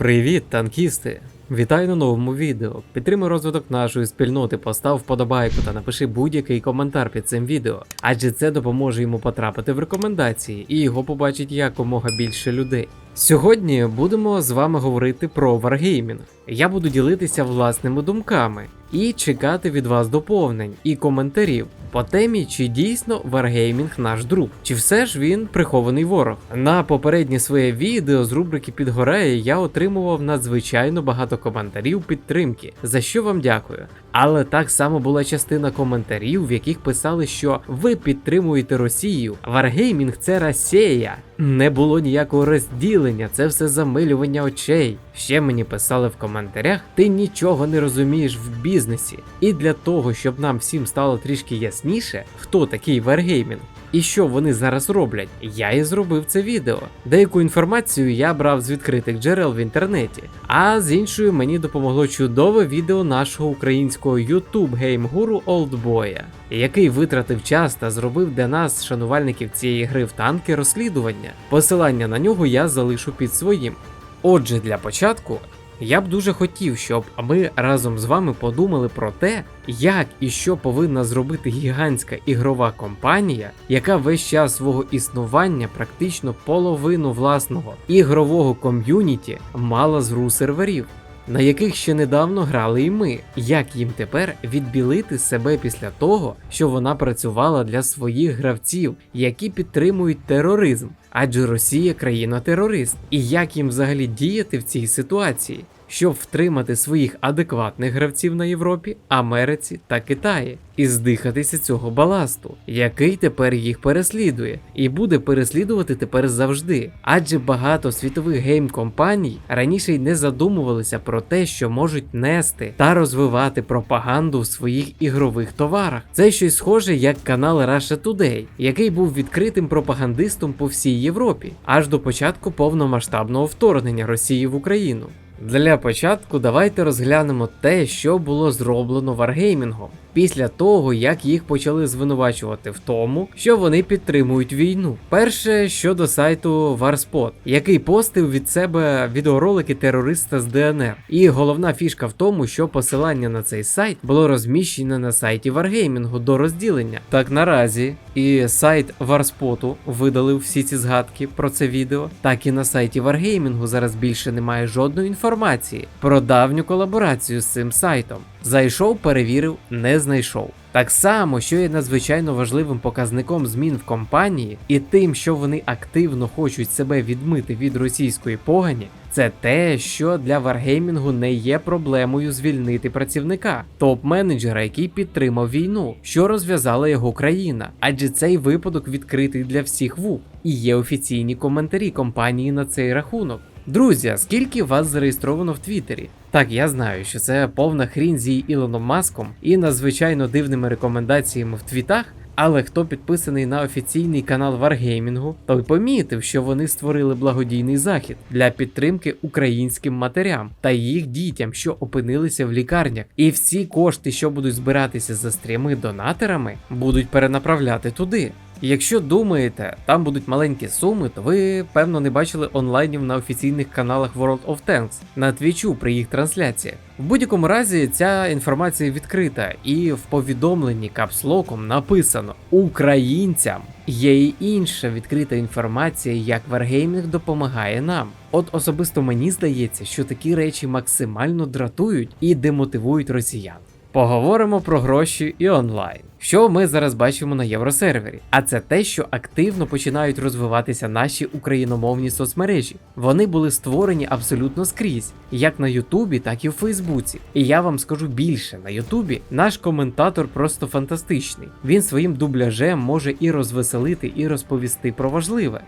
Привіт, танкісти! Вітаю на новому відео. Підтримуй розвиток нашої спільноти, постав вподобайку та напиши будь-який коментар під цим відео, адже це допоможе йому потрапити в рекомендації і його побачить якомога більше людей. Сьогодні будемо з вами говорити про Wargaming. Я буду ділитися власними думками і чекати від вас доповнень і коментарів по темі, чи дійсно Wargaming наш друг, чи все ж він прихований ворог. На попереднє своє відео з рубрики Підгорає я отримував надзвичайно багато коментарів підтримки, за що вам дякую. Але так само була частина коментарів, в яких писали, що ви підтримуєте Росію. Варгеймінг це Росія. Не було ніякого розділення, це все замилювання очей. Ще мені писали в коментарях, ти нічого не розумієш в бізнесі. І для того, щоб нам всім стало трішки ясніше, хто такий Wargaming і що вони зараз роблять, я і зробив це відео. Деяку інформацію я брав з відкритих джерел в інтернеті, а з іншою мені допомогло чудове відео нашого українського YouTube геймгуру Олдбоя, який витратив час та зробив для нас, шанувальників цієї гри в танки, розслідування. Посилання на нього я залишу під своїм. Отже, для початку я б дуже хотів, щоб ми разом з вами подумали про те, як і що повинна зробити гігантська ігрова компанія, яка весь час свого існування практично половину власного ігрового ком'юніті мала з ру серверів. На яких ще недавно грали і ми, як їм тепер відбілити себе після того, що вона працювала для своїх гравців, які підтримують тероризм, адже Росія країна-терорист, і як їм взагалі діяти в цій ситуації, щоб втримати своїх адекватних гравців на Європі, Америці та Китаї, і здихатися цього баласту, який тепер їх переслідує, і буде переслідувати тепер завжди. Адже багато світових гейм-компаній раніше й не задумувалися про те, що можуть нести та розвивати пропаганду в своїх ігрових товарах. Це щось схоже як канал Russia Today, який був відкритим пропагандистом по всій Європі, аж до початку повномасштабного вторгнення Росії в Україну. Для початку давайте розглянемо те, що було зроблено Wargaming після того, як їх почали звинувачувати в тому, що вони підтримують війну. Перше щодо сайту Warspot, який постив від себе відеоролики терориста з ДНР. І головна фішка в тому, що посилання на цей сайт було розміщене на сайті Wargaming до розділення. Так наразі і сайт Warspot видалив всі ці згадки про це відео, так і на сайті Wargaming зараз більше немає жодної інформації про давню колаборацію з цим сайтом. Зайшов, перевірив, не знайшов. Так само, що є надзвичайно важливим показником змін в компанії, і тим, що вони активно хочуть себе відмити від російської погані, це те, що для Варгеймінгу не є проблемою звільнити працівника, топ-менеджера, який підтримав війну, що розв'язала його країна, адже цей випадок відкритий для всіх вух, і є офіційні коментарі компанії на цей рахунок. Друзі, скільки вас зареєстровано в Твіттері? Так, я знаю, що це повна хрінь з її Ілоном Маском і надзвичайно дивними рекомендаціями в твітах. Але хто підписаний на офіційний канал Wargaming, той помітив, що вони створили благодійний захід для підтримки українським матерям та їх дітям, що опинилися в лікарнях. І всі кошти, що будуть збиратися за стріми донаторами, будуть перенаправляти туди. Якщо думаєте, там будуть маленькі суми, то ви певно не бачили онлайнів на офіційних каналах World of Tanks на твічу при їх трансляціях. В будь-якому разі ця інформація відкрита, і в повідомленні капслоком написано українцям. Є і інша відкрита інформація, як Wargaming допомагає нам. От особисто мені здається, що такі речі максимально дратують і демотивують росіян. Поговоримо про гроші і онлайн. Що ми зараз бачимо на євросервері? А це те, що активно починають розвиватися наші україномовні соцмережі. Вони були створені абсолютно скрізь, як на Ютубі, так і в Фейсбуці. І я вам скажу більше: на Ютубі наш коментатор просто фантастичний. Він своїм дубляжем може і розвеселити, і розповісти про важливе.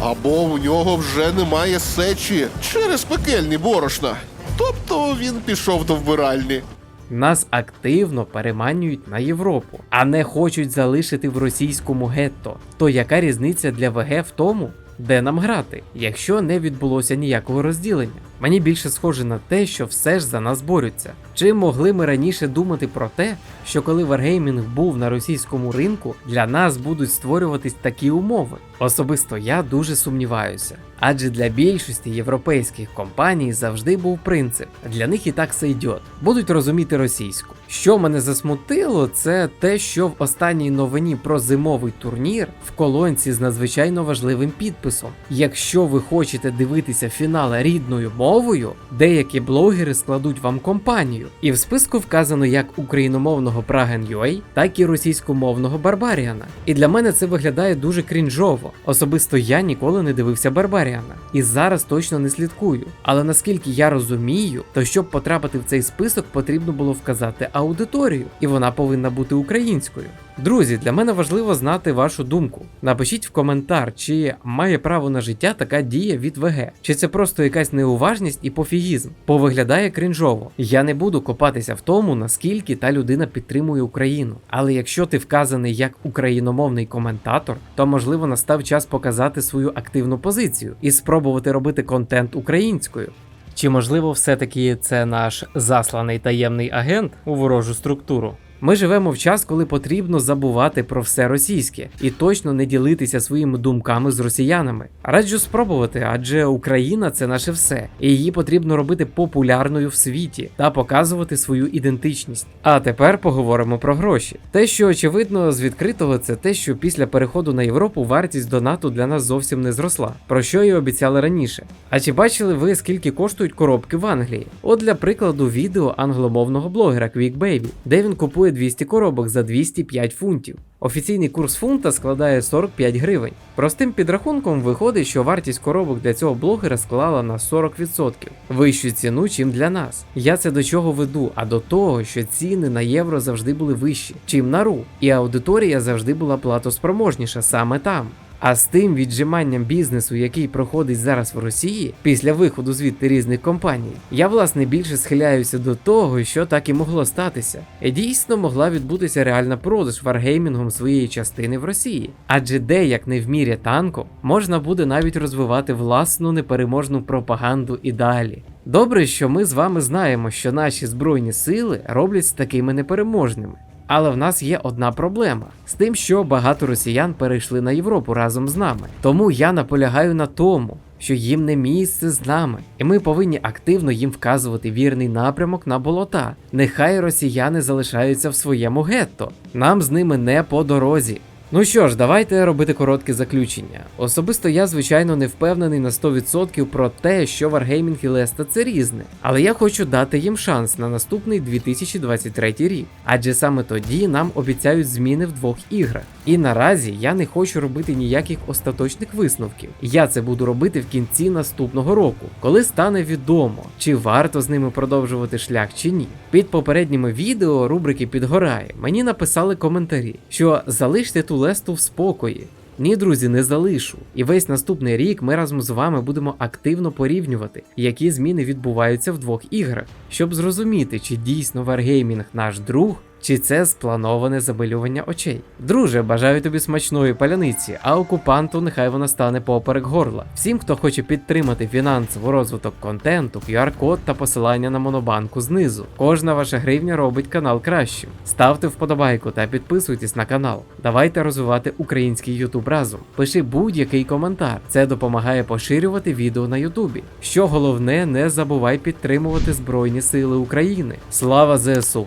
Або у нього вже немає сечі через пекельні борошна. Тобто він пішов до вбиральні. Нас активно переманюють на Європу, а не хочуть залишити в російському гетто. То яка різниця для ВГ в тому, де нам грати, якщо не відбулося ніякого розділення? Мені більше схоже на те, що все ж за нас борються. Чи могли ми раніше думати про те, що коли Wargaming був на російському ринку, для нас будуть створюватись такі умови? Особисто я дуже сумніваюся. Адже для більшості європейських компаній завжди був принцип: для них і так сейдьот, будуть розуміти російську. Що мене засмутило, це те, що в останній новині про зимовий турнір в колонці з надзвичайно важливим підписом. Якщо ви хочете дивитися фінали рідною мовою, деякі блогери складуть вам компанію. І в списку вказано як україномовного Pragen.ua, так і російськомовного Барбаріана. І для мене це виглядає дуже крінжово. Особисто я ніколи не дивився Барбаріана і зараз точно не слідкую. Але наскільки я розумію, то щоб потрапити в цей список, потрібно було вказати аудиторію, і вона повинна бути українською. Друзі, для мене важливо знати вашу думку. Напишіть в коментар, чи має право на життя така дія від ВГ, чи це просто якась неуважність і пофігізм, бо виглядає крінжово. Я не буду копатися в тому, наскільки та людина підтримує Україну. Але якщо ти вказаний як україномовний коментатор, то можливо настав час показати свою активну позицію і спробувати робити контент українською. Чи можливо все-таки це наш засланий таємний агент у ворожу структуру? Ми живемо в час, коли потрібно забувати про все російське і точно не ділитися своїми думками з росіянами. Раджу спробувати, адже Україна це наше все, і її потрібно робити популярною в світі та показувати свою ідентичність. А тепер поговоримо про гроші. Те, що очевидно з відкритого, це те, що після переходу на Європу вартість донату для нас зовсім не зросла, про що і обіцяли раніше. А чи бачили ви, скільки коштують коробки в Англії? От для прикладу, відео англомовного блогера QuickBaby, де він купує 200 коробок за 205 фунтів. Офіційний курс фунта складає 45 гривень. Простим підрахунком виходить, що вартість коробок для цього блогера склала на 40% вищу ціну, чим для нас. Я це до чого веду, а до того, що ціни на євро завжди були вищі, чим на ру, і аудиторія завжди була платоспроможніша саме там. А з тим віджиманням бізнесу, який проходить зараз в Росії після виходу звідти різних компаній, я власне більше схиляюся до того, що так і могло статися. Дійсно могла відбутися реальна продаж варгеймінгом своєї частини в Росії. Адже де як не в мірі танку, можна буде навіть розвивати власну непереможну пропаганду і далі. Добре, що ми з вами знаємо, що наші збройні сили роблять з такими непереможними. Але в нас є одна проблема з тим, що багато росіян перейшли на Європу разом з нами. Тому я наполягаю на тому, що їм не місце з нами, і ми повинні активно їм вказувати вірний напрямок на болота. Нехай росіяни залишаються в своєму гетто. Нам з ними не по дорозі. Ну що ж, давайте робити коротке заключення. Особисто я, звичайно, не впевнений на 100% про те, що Wargaming і Леста це різне, але я хочу дати їм шанс на наступний 2023 рік, адже саме тоді нам обіцяють зміни в двох іграх. І наразі я не хочу робити ніяких остаточних висновків. Я це буду робити в кінці наступного року, коли стане відомо, чи варто з ними продовжувати шлях чи ні. Під попередніми відео рубрики Підгорає мені написали коментарі, що залиште ту лесту в спокої. Ні, друзі, не залишу. І весь наступний рік ми разом з вами будемо активно порівнювати, які зміни відбуваються в двох іграх, щоб зрозуміти, чи дійсно Wargaming наш друг, чи це сплановане забилювання очей. Друже, бажаю тобі смачної паляниці, а окупанту нехай вона стане поперек горла. Всім, хто хоче підтримати фінансовий розвиток контенту, QR-код та посилання на монобанку знизу. Кожна ваша гривня робить канал кращим. Ставте вподобайку та підписуйтесь на канал. Давайте розвивати український YouTube разом. Пиши будь-який коментар. Це допомагає поширювати відео на Ютубі. Що головне, не забувай підтримувати Збройні Сили України. Слава ЗСУ!